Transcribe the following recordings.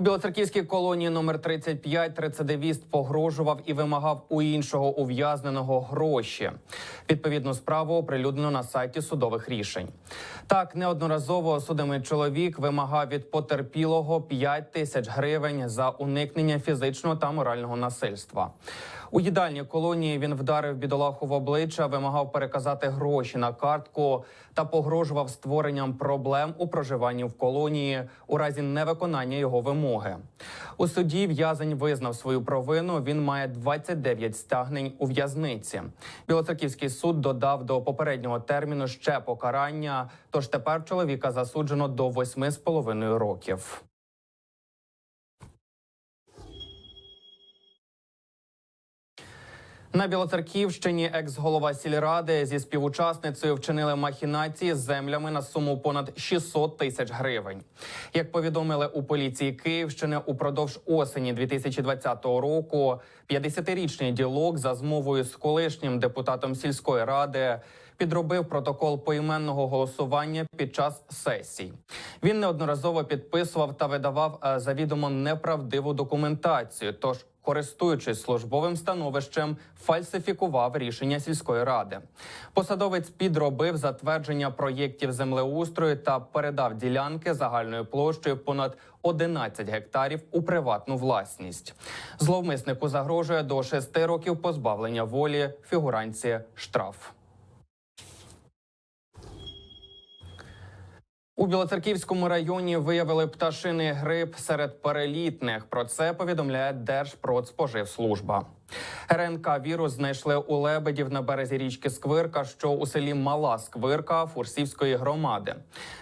У білоцерківській колонії номер 35 рецидивіст погрожував і вимагав у іншого ув'язненого гроші. Відповідну справу оприлюднено на сайті судових рішень. Так, неодноразово судимий чоловік вимагав від потерпілого 5 тисяч гривень за уникнення фізичного та морального насильства. У їдальні колонії він вдарив бідолаху в обличчя, вимагав переказати гроші на картку та погрожував створенням проблем у проживанні в колонії у разі невиконання його вимоги. У суді в'язень визнав свою провину. Він має 29 стягнень у в'язниці. Білоцерківський суд додав до попереднього терміну ще покарання. Тож тепер чоловіка засуджено до 8,5 років. На Білоцерківщині екс-голова сільради зі співучасницею вчинили махінації з землями на суму понад 600 тисяч гривень. Як повідомили у поліції Київщини, упродовж осені 2020 року 50-річний ділок за змовою з колишнім депутатом сільської ради підробив протокол поіменного голосування під час сесій. Він неодноразово підписував та видавав е, завідомо неправдиву документацію. Тож користуючись службовим становищем, фальсифікував рішення сільської ради. Посадовець підробив затвердження проєктів землеустрою та передав ділянки загальною площею понад 11 гектарів у приватну власність. Зловмиснику загрожує до 6 років позбавлення волі фігуранці штраф. У Білоцерківському районі виявили пташиний грип серед перелітних. Про це повідомляє Держпродспоживслужба. РНК вірус знайшли у лебедів на березі річки Сквирка, що у селі Мала Сквирка Фурсівської громади.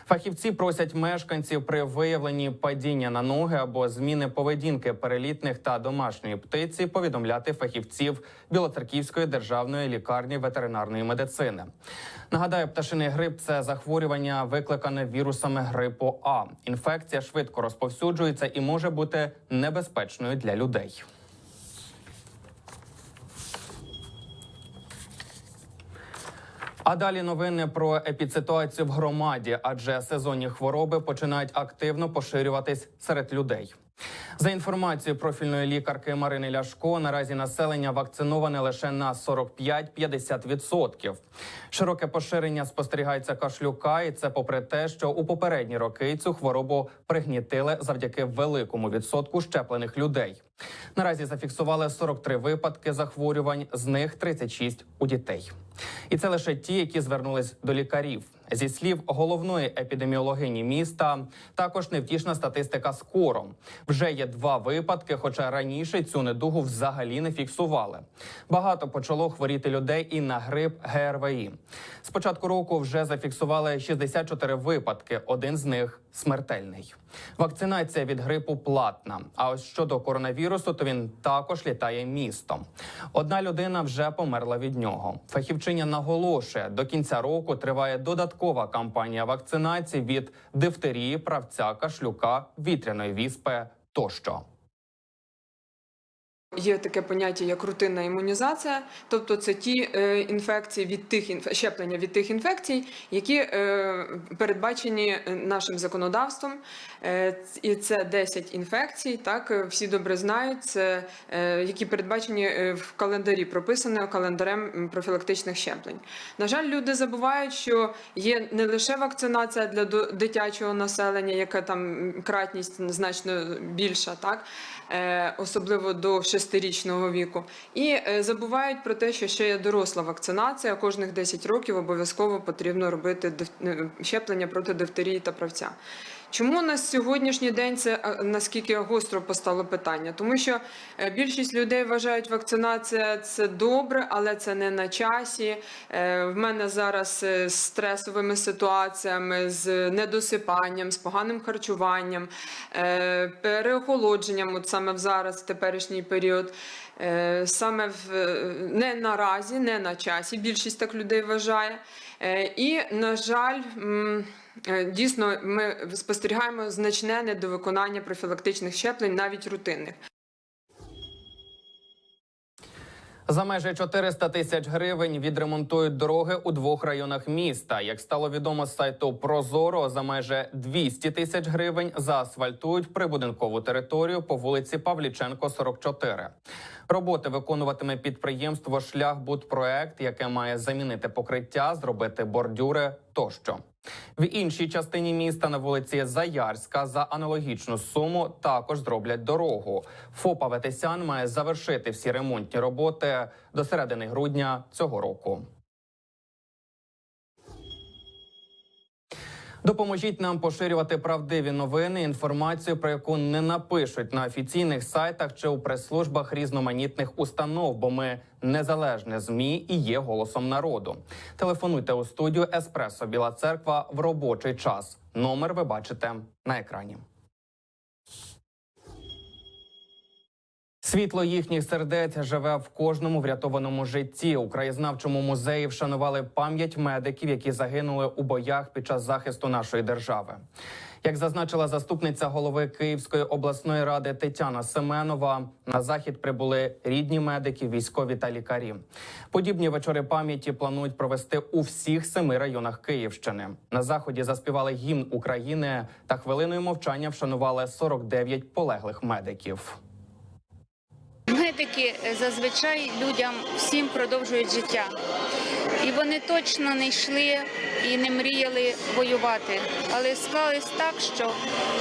Фахівці просять мешканців при виявленні падіння на ноги або зміни поведінки перелітних та домашньої птиці повідомляти фахівців Білоцерківської державної лікарні ветеринарної медицини. Нагадаю, пташиний грип це захворювання, викликане вірусами грипу А. Інфекція швидко розповсюджується і може бути небезпечною для людей. А далі новини про епідситуацію в громаді, адже сезонні хвороби починають активно поширюватись серед людей. За інформацією профільної лікарки Марини Ляшко, наразі населення вакциноване лише на 45-50%. Широке поширення спостерігається кашлюка, і це попри те, що у попередні роки цю хворобу пригнітили завдяки великому відсотку щеплених людей. Наразі зафіксували 43 випадки захворювань, з них 36 у дітей. І це лише ті, які звернулись до лікарів. Зі слів головної епідеміологині міста, також невтішна статистика з кором. Вже є два випадки, хоча раніше цю недугу взагалі не фіксували. Багато почало хворіти людей і на грип ГРВІ. З початку року вже зафіксували 64 випадки. Один з них смертельний. Вакцинація від грипу платна. А ось щодо коронавірусу, то він також літає містом. Одна людина вже померла від нього. Фахівчиня наголошує, до кінця року триває додаткова кампанія вакцинації від дифтерії, правця, кашлюка, вітряної віспи тощо. Є таке поняття як рутинна імунізація, тобто це ті е, інфекції від тих інф... щеплення від тих інфекцій, які е, передбачені нашим законодавством. Е, і це 10 інфекцій. Так е, всі добре знають, це е, які передбачені е, в календарі, прописано календарем профілактичних щеплень. На жаль, люди забувають, що є не лише вакцинація для дитячого населення, яка там кратність значно більша, так е, особливо до шестирічного віку, і е, забувають про те, що ще є доросла вакцинація. Кожних 10 років обов'язково потрібно робити е, щеплення проти дифтерії та правця. Чому на сьогоднішній день це е, наскільки гостро постало питання? Тому що е, більшість людей вважають, вакцинація це добре, але це не на часі. Е, В мене зараз з стресовими ситуаціями, з недосипанням, з поганим харчуванням, переохолодженням, от саме зараз, в теперішній період. Саме в не наразі, не на часі. Більшість так людей вважає. І, на жаль, дійсно ми спостерігаємо значне недовиконання профілактичних щеплень, навіть рутинних. За майже 400 тисяч гривень відремонтують дороги у двох районах міста. Як стало відомо з сайту Прозоро, за майже 200 тисяч гривень заасфальтують прибудинкову територію по вулиці Павліченко, 44. Роботи виконуватиме підприємство Шляхбудпроект, яке має замінити покриття, зробити бордюри тощо. В іншій частині міста на вулиці Заярська за аналогічну суму також зроблять дорогу. ФОПа Ветесян має завершити всі ремонтні роботи до середини грудня цього року. Допоможіть нам поширювати правдиві новини, інформацію про яку не напишуть на офіційних сайтах чи у прес-службах різноманітних установ, бо ми незалежне змі і є голосом народу. Телефонуйте у студію Еспресо Біла Церква в робочий час. Номер ви бачите на екрані. Світло їхніх сердець живе в кожному врятованому житті. У краєзнавчому музеї вшанували пам'ять медиків, які загинули у боях під час захисту нашої держави. Як зазначила заступниця голови Київської обласної ради Тетяна Семенова, на захід прибули рідні медики, військові та лікарі. Подібні вечори пам'яті планують провести у всіх семи районах Київщини. На заході заспівали гімн України та хвилиною мовчання вшанували 49 полеглих медиків. Медики е, зазвичай людям всім продовжують життя. І вони точно не йшли і не мріяли воювати. Але склалось так, що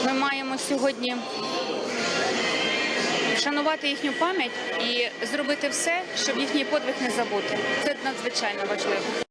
ми маємо сьогодні вшанувати їхню пам'ять і зробити все, щоб їхній подвиг не забути. Це надзвичайно важливо.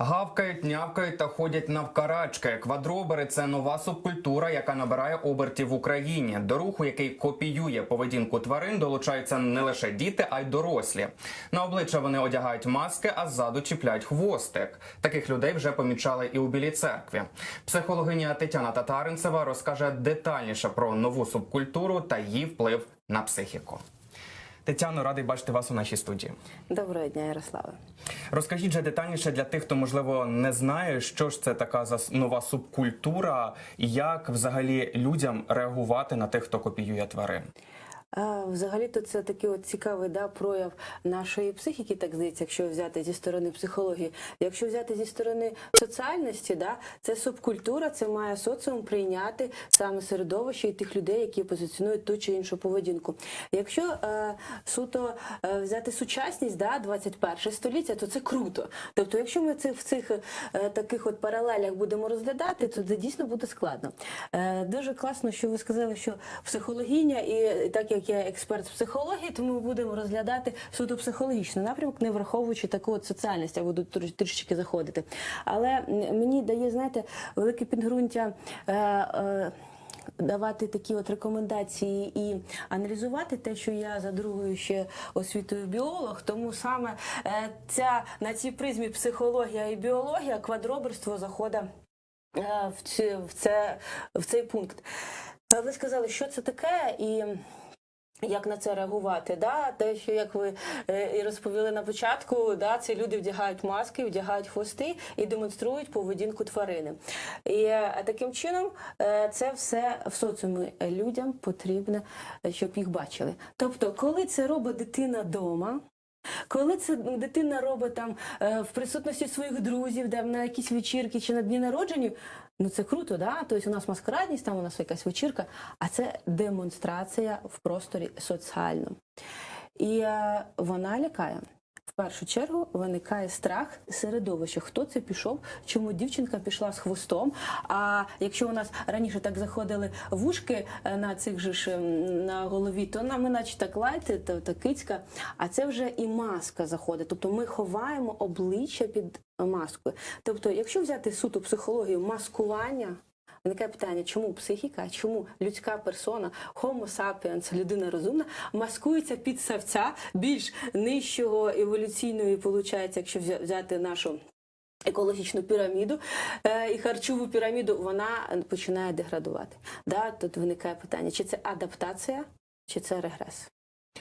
Гавкають, нявкають та ходять навкарачки. Квадробери це нова субкультура, яка набирає обертів в Україні. До руху, який копіює поведінку тварин, долучаються не лише діти, а й дорослі. На обличчя вони одягають маски, а ззаду чіпляють хвостик. Таких людей вже помічали і у білій церкві. Психологиня Тетяна Татаринцева розкаже детальніше про нову субкультуру та її вплив на психіку. Тетяно, радий бачити вас у нашій студії. Доброго дня, Ярославе. Розкажіть же детальніше для тих, хто можливо не знає, що ж це така за нова субкультура, і як взагалі людям реагувати на тих, хто копіює тварин. Взагалі-то це такий от цікавий да, прояв нашої психіки, так здається, якщо взяти зі сторони психології. Якщо взяти зі сторони соціальності, да, це субкультура, це має соціум прийняти саме середовище і тих людей, які позиціонують ту чи іншу поведінку. Якщо е, суто е, взяти сучасність, да, 21 століття, то це круто. Тобто, якщо ми це в цих е, таких от паралелях будемо розглядати, то це дійсно буде складно. Е, дуже класно, що ви сказали, що психологиня, і так як я експерт з психології, то ми будемо розглядати суто психологічний напрямок, не враховуючи таку от соціальність, я буду трішечки заходити. Але мені дає, знаєте, велике підґрунтя. Е, е, Давати такі от рекомендації і аналізувати те, що я за другою ще освітою біолог, тому саме е, ця на цій призмі психологія і біологія квадроберство заходить е, в, ці, в, це, в цей пункт. Ви сказали, що це таке і. Як на це реагувати? Да? Те, що як ви е, і розповіли на початку, да, ці люди вдягають маски, вдягають хвости і демонструють поведінку тварини. І е, таким чином е, це все в соціумі людям потрібно, щоб їх бачили. Тобто, коли це робить дитина вдома, коли це дитина робить там е, в присутності своїх друзів, де на якісь вечірки чи на дні народження, ну це круто, да? Тобто у нас маскарадність, там у нас якась вечірка, а це демонстрація в просторі соціальному. І е, вона лякає. Першу чергу виникає страх середовища. Хто це пішов? Чому дівчинка пішла з хвостом? А якщо у нас раніше так заходили вушки е, на цих же ж на голові, то нам іначе так лайти, то, то кицька. А це вже і маска заходить. Тобто ми ховаємо обличчя під маскою. Тобто, якщо взяти суто психологію маскування. Виникає питання, чому психіка, чому людська персона, homo sapiens, людина розумна, маскується під савця більш нижчого еволюційної, виходить, якщо взяти нашу екологічну піраміду е, і харчову піраміду, вона починає деградувати. Да, тут виникає питання, чи це адаптація, чи це регрес.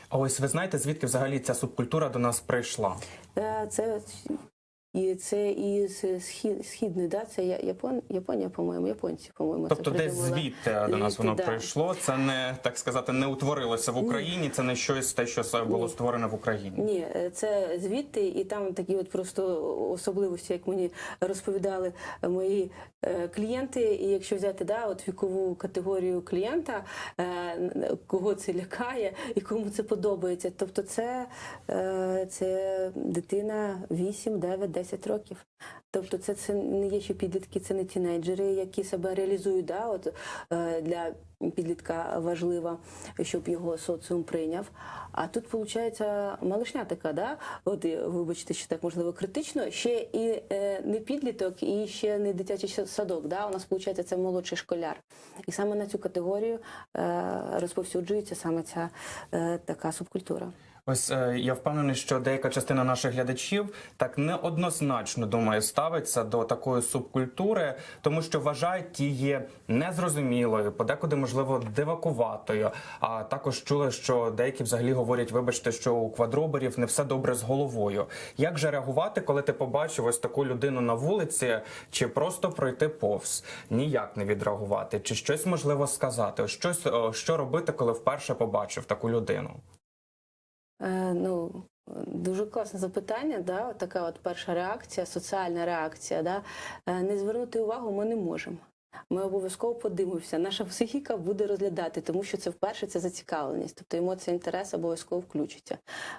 А ось ви знаєте, звідки взагалі ця субкультура до нас прийшла? Е, Це і це із схід, східної, да? це Япон, Японія, по-моєму, японці, по-моєму. Тобто це десь звідти до нас воно да. прийшло. Це не так сказати, не утворилося в Україні. Це не щось те, що було Ні. створене в Україні. Ні, е, це звідти, і там такі от просто особливості, як мені розповідали мої е, клієнти. І якщо взяти да, от вікову категорію клієнта, е, кого це лякає і кому це подобається. Тобто, це, це дитина 8, 9, 10 років. Тобто, це, це не є ще підлітки, це не тінейджери, які себе реалізують. Да, от, е, для підлітка важливо, щоб його соціум прийняв. А тут виходить малишня така, да? От вибачте, що так можливо критично. Ще і е, не підліток, і ще не дитячий садок. Да? У нас виходить це молодший школяр. І саме на цю категорію е, розповсюджується саме ця така субкультура. Ось е, я впевнений, що деяка частина наших глядачів так неоднозначно думаю ставиться до такої субкультури, тому що вважають її незрозумілою, подекуди можливо дивакуватою. А також чули, що деякі взагалі говорять, вибачте, що у квадроберів не все добре з головою. Як же реагувати, коли ти побачив ось таку людину на вулиці, чи просто пройти повз? Ніяк не відреагувати, чи щось можливо сказати? Щось е, що робити, коли вперше побачив таку людину? Е, ну, дуже класне запитання, да? така от перша реакція, соціальна реакція. Да? Е, не звернути увагу ми не можемо. Ми обов'язково подивимося. Наша психіка буде розглядати, тому що це вперше це зацікавленість. Тобто емоція, інтерес обов'язково включиться.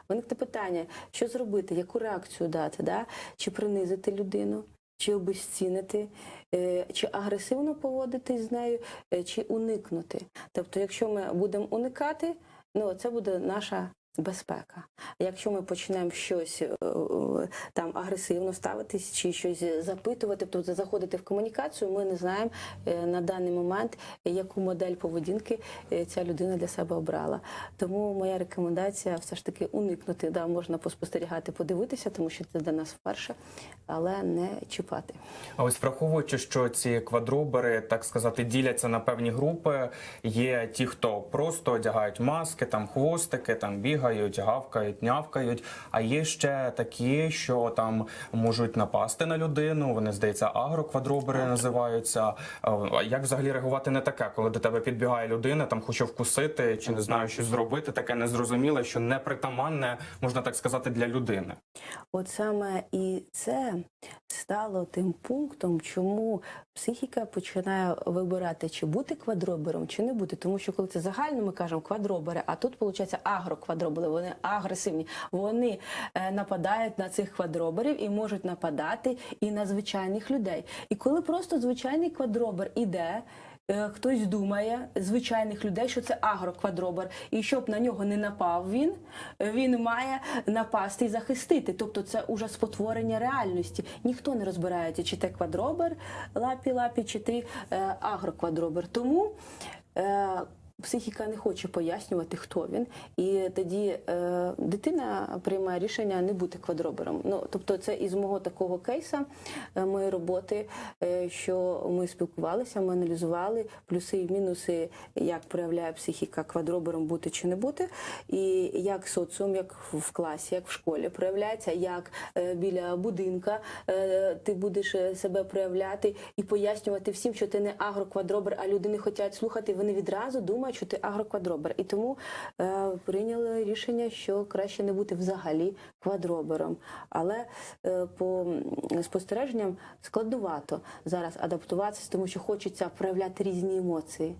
Виникне питання, що зробити, яку реакцію дати, да? чи принизити людину, чи обезцінити, е, чи агресивно поводитись з нею, чи уникнути. Тобто, якщо ми будемо уникати, ну це буде наша безпека. Якщо ми почнемо щось е, е, там агресивно ставитись чи щось запитувати, тобто заходити в комунікацію, ми не знаємо е, на даний момент, яку модель поведінки ця людина для себе обрала. Тому моя рекомендація все ж таки уникнути. Да, можна поспостерігати, подивитися, тому що це для нас вперше, але не чіпати. А ось враховуючи, що ці квадробери, так сказати, діляться на певні групи. Є ті, хто просто одягають маски, там хвостики, там бігають, гавкають, нявкають. А є ще такі, що там можуть напасти на людину. Вони здається, агроквадробери називаються. А Як взагалі реагувати на таке, коли до тебе підбігає людина, там хоче вкусити чи не знаю, що зробити, таке незрозуміле, що непритаманне, можна так сказати, для людини. От саме і це стало тим пунктом, чому психіка починає вибирати, чи бути квадробером, чи не бути. Тому що коли це загально, ми кажемо квадробери, а тут виходить агроквадробери, вони агресивні. Вони е, нападають на цих квадроберів і можуть нападати і на звичайних людей. І коли просто звичайний квадробер іде. Е, Хтось думає звичайних людей, що це агроквадробер, і щоб на нього не напав він, він має напасти і захистити. Тобто це уже спотворення реальності. Ніхто не розбирається, чи те квадробер лапі-лапі, чи ти е, агроквадробер. Тому е, психіка не хоче пояснювати, хто він, і тоді е, дитина приймає рішення не бути квадробером. Ну тобто, це із мого такого кейса е, моєї роботи, е, що ми спілкувалися, ми аналізували плюси і мінуси, як проявляє психіка квадробером бути чи не бути, і як соціум, як в класі, як в школі проявляється, як е, біля будинка е, ти будеш е, себе проявляти і пояснювати всім, що ти не агроквадробер, а люди не хочуть слухати. Вони відразу думають, що ти агроквадробер. І тому е, прийняли рішення, що краще не бути взагалі квадробером. Але е, по спостереженням складновато зараз адаптуватися, тому що хочеться проявляти різні емоції.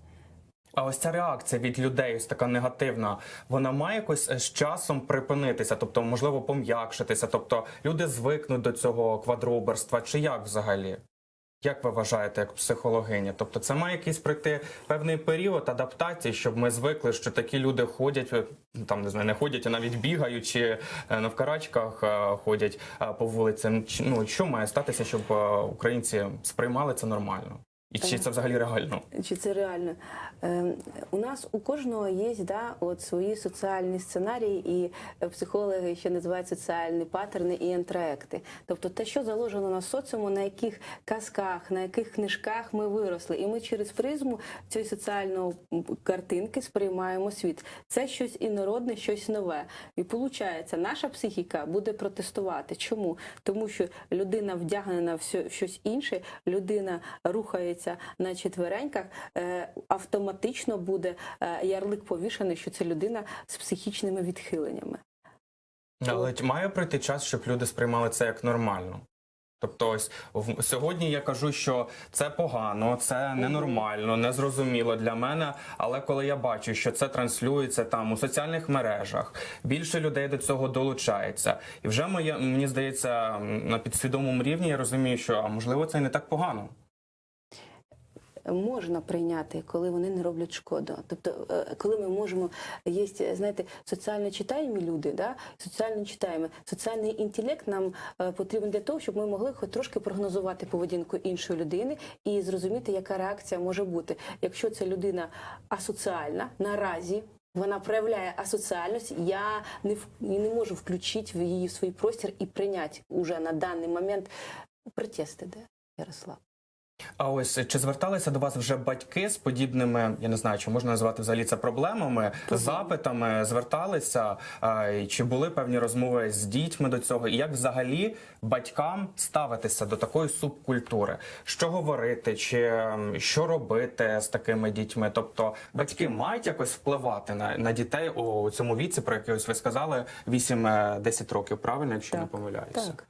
А ось ця реакція від людей, ось така негативна, вона має якось е, з часом припинитися, тобто, можливо, пом'якшитися. Тобто люди звикнуть до цього квадроберства, чи як взагалі? Як ви вважаєте, як психологиня? Тобто, це має якийсь пройти певний період адаптації, щоб ми звикли, що такі люди ходять, е, там не знаю, не ходять, а навіть бігають чи на навкарачках е, ходять е, по вулицям. Ну що має статися, щоб е, українці сприймали це нормально? І чи це взагалі реально? Чи це реально? Е, у нас у кожного є да, от свої соціальні сценарії, і е, психологи ще називають соціальні паттерни і інтроекти. Тобто те, що заложено на соціуму, на яких казках, на яких книжках ми виросли, і ми через призму цієї соціальної картинки сприймаємо світ. Це щось інородне, щось нове. І виходить, наша психіка буде протестувати. Чому? Тому що людина вдягнена в щось інше, людина рухається на четвереньках, е, автоматично буде е, ярлик повішений, що це людина з психічними відхиленнями. Але має пройти час, щоб люди сприймали це як нормально. Тобто, ось в- сьогодні я кажу, що це погано, це ненормально, незрозуміло для мене. Але коли я бачу, що це транслюється там у соціальних мережах, більше людей до цього долучається, і вже моє мені здається на підсвідомому рівні я розумію, що а можливо це не так погано. Можна прийняти, коли вони не роблять шкоду. Тобто, е, коли ми можемо, є, знаєте, соціально читаємі люди, да? соціально читаємо. Соціальний інтелект нам е, потрібен для того, щоб ми могли хоч трошки прогнозувати поведінку іншої людини і зрозуміти, яка реакція може бути. Якщо ця людина асоціальна наразі. Вона проявляє асоціальність, я не не можу включити в її в свій простір і прийняти уже на даний момент протести, де Ярослав. А ось чи зверталися до вас вже батьки з подібними, я не знаю, чи можна назвати взагалі це проблемами, запитами, зверталися, чи були певні розмови з дітьми до цього, і як взагалі батькам ставитися до такої субкультури? Що говорити, чи що робити з такими дітьми? Тобто батьки мають якось впливати на, на дітей у цьому віці, про який ось ви сказали, 8-10 років, правильно, якщо не помиляюся? Так.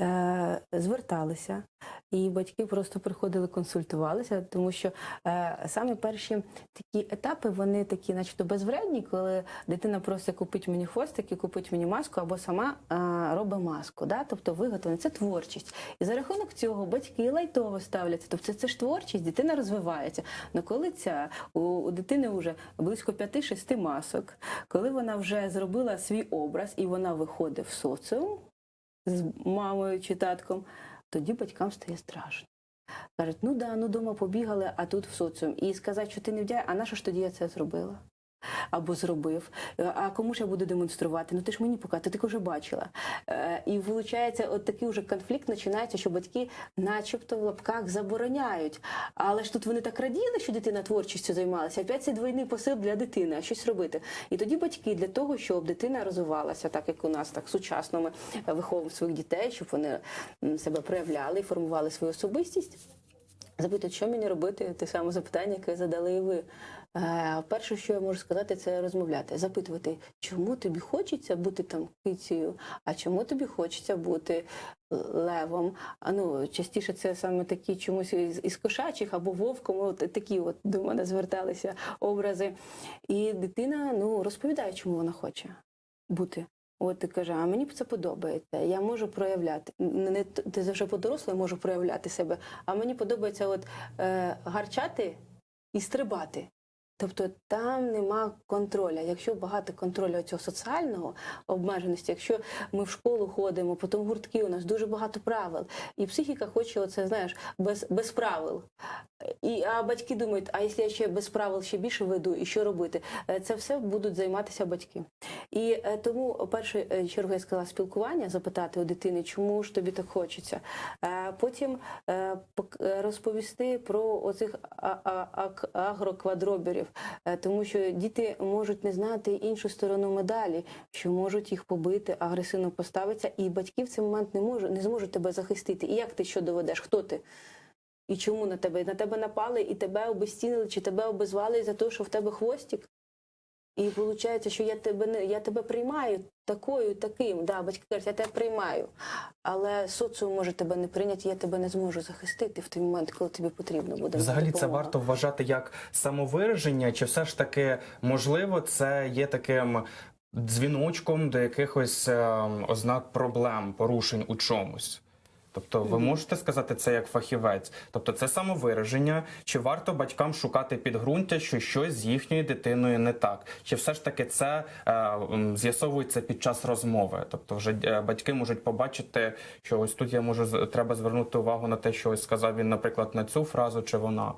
Е, зверталися, і батьки просто приходили, консультувалися, тому що е, саме перші такі етапи, вони такі, начебто, безвредні, коли дитина просить купить мені хвостики, купить мені маску або сама е, робить маску. Да? Тобто виготовлення це творчість. І за рахунок цього батьки лайтово ставляться. Тобто це ж творчість, дитина розвивається. Но коли ця у, у дитини вже близько 5-6 масок, коли вона вже зробила свій образ і вона виходить в соціум з мамою чи татком, тоді батькам стає страшно. Кажуть, ну да, ну дома побігали, а тут в соціум. І сказати, що ти не вдяг, а на що ж тоді я це зробила? Або зробив. Е, А кому ж я буду демонструвати? Ну ти ж мені показати, ти так вже бачила. Е, І виходить, от такий вже конфлікт починається, що батьки, начебто, в лапках забороняють. Але ж тут вони так раділи, що дитина творчістю займалася. Опять це двойний посил для дитини, а щось робити. І тоді батьки для того, щоб дитина розвивалася, так як у нас так сучасно ми виховуємо своїх дітей, щоб вони себе проявляли і формували свою особистість. Запитують, що мені робити, те саме запитання, яке задали і ви. Е, перше, що я можу сказати, це розмовляти, запитувати, чому тобі хочеться бути там кицею, а чому тобі хочеться бути левом. А ну частіше це саме такі чомусь із, кошачих або вовком. От такі от до мене зверталися образи. І дитина ну розповідає, чому вона хоче бути. От ти каже, а мені це подобається. Я можу проявляти. Не ти вже подорослий можу проявляти себе, а мені подобається от е, гарчати і стрибати. Тобто там нема контроля. Якщо багато контролю цього соціального обмеженості, якщо ми в школу ходимо, потім гуртки у нас дуже багато правил, і психіка хоче оце, знаєш, без, без правил. І, а батьки думають, а якщо я ще без правил ще більше веду, і що робити? Е, Це все будуть займатися батьки. І е, тому, першу е, чергу, я сказала спілкування, запитати у дитини, чому ж тобі так хочеться. Потім розповісти про оцих агроквадроберів, тому що діти можуть не знати іншу сторону медалі, що можуть їх побити, агресивно поставитися, і батьки в цей момент не можуть, не зможуть тебе захистити. І як ти що доведеш? Хто ти? І чому на тебе? На тебе напали і тебе обестінили, чи тебе обезвали за те, що в тебе хвостик? І виходить, що я тебе не я тебе приймаю такою, таким. Да, батьки кажуть, я тебе приймаю. Але соціум може тебе не прийняти, я тебе не зможу захистити в той момент, коли тобі потрібно буде. Взагалі це варто вважати як самовираження, чи все ж таки можливо це є таким дзвіночком до якихось е, ознак проблем, порушень у чомусь? Тобто, ви можете сказати це як фахівець? Тобто, це самовираження, чи варто батькам шукати підґрунтя, що щось з їхньою дитиною не так? Чи все ж таки це е, з'ясовується під час розмови? Тобто, вже е, батьки можуть побачити, що ось тут я можу треба звернути увагу на те, що ось сказав він, наприклад, на цю фразу чи вона.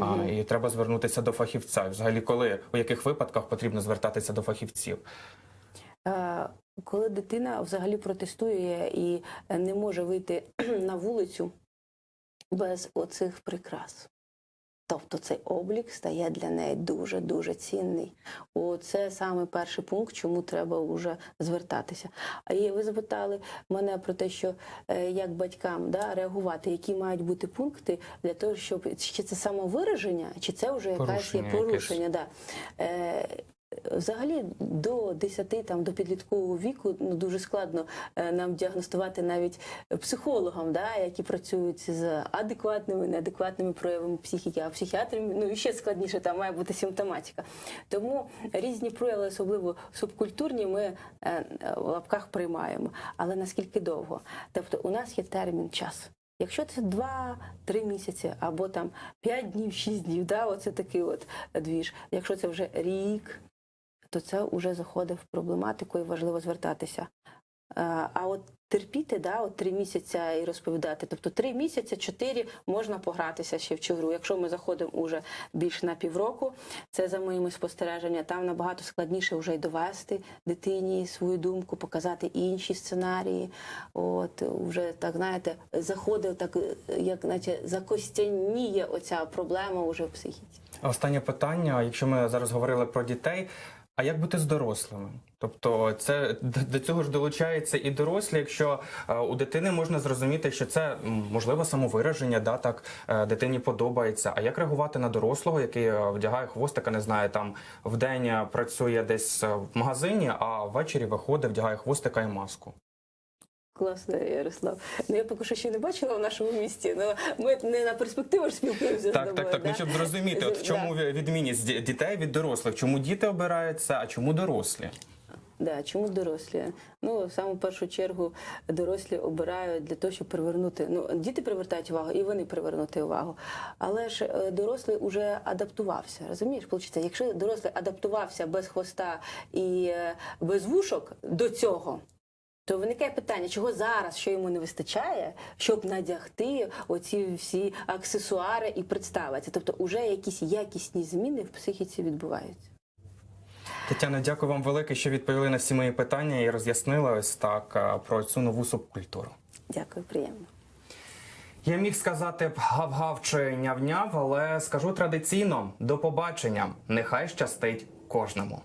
А, і треба звернутися до фахівця. Взагалі, коли у яких випадках потрібно звертатися до фахівців? Е, Коли дитина взагалі протестує і е, не може вийти на вулицю без оцих прикрас. Тобто цей облік стає для неї дуже дуже цінний. Це саме перший пункт, чому треба вже звертатися. А ви запитали мене про те, що е, як батькам да, реагувати, які мають бути пункти для того, щоб чи це самовираження, чи це вже якась є Порушення якесь. Да. Е, Взагалі до 10 там до підліткового віку ну дуже складно е, нам діагностувати навіть психологам, да, які працюють з адекватними, неадекватними проявами психіки, а психіатрам ну і ще складніше там має бути симптоматика. Тому різні прояви, особливо субкультурні, ми е, в лапках приймаємо. Але наскільки довго? Тобто, у нас є термін час. Якщо це 2-3 місяці або там 5 днів, 6 днів, да, оце такий от двіж. Якщо це вже рік, то це вже заходить в проблематику і важливо звертатися. Е, А от терпіти, да, от три місяці і розповідати. Тобто три місяці, чотири можна погратися ще в цю гру. Якщо ми заходимо уже більш на півроку, це за моїми спостереженнями, там набагато складніше вже й довести дитині свою думку, показати інші сценарії. От вже так знаєте, заходить так, як наче закостяніє оця проблема уже в психіці. Останнє питання. Якщо ми зараз говорили про дітей, а як бути з дорослими? Тобто, це до цього ж долучається і дорослі. Якщо е, у дитини можна зрозуміти, що це можливо самовираження, да так е, дитині подобається. А як реагувати на дорослого, який е, вдягає хвостика, не знаю, там вдень день працює десь в магазині, а ввечері виходить, вдягає хвостика і маску. Класно, Ярослав. Ну я поки що ще не бачила в нашому місті. Ну ми не на перспективу ж спілкуємося з Так, тобою. так, так. да? Ну щоб зрозуміти, от в Да. чому відмінність дітей від дорослих? Чому діти обираються, а чому дорослі? Да, чому дорослі? Ну, в саму першу чергу дорослі обирають для того, щоб привернути. Ну, діти привертають увагу, і вони привернути увагу. Але ж е, дорослий уже адаптувався. Розумієш, Получиться, якщо дорослий адаптувався без хвоста і е, без вушок до цього. То виникає питання, чого зараз, що йому не вистачає, щоб надягти оці всі аксесуари і представитися. Тобто, вже якісь якісні зміни в психіці відбуваються. Тетяна, дякую вам велике, що відповіли на всі мої питання і роз'яснили ось так про цю нову субкультуру. Дякую, приємно. Я міг сказати б гав-гав чи няв-няв, але скажу традиційно до побачення. Нехай щастить кожному.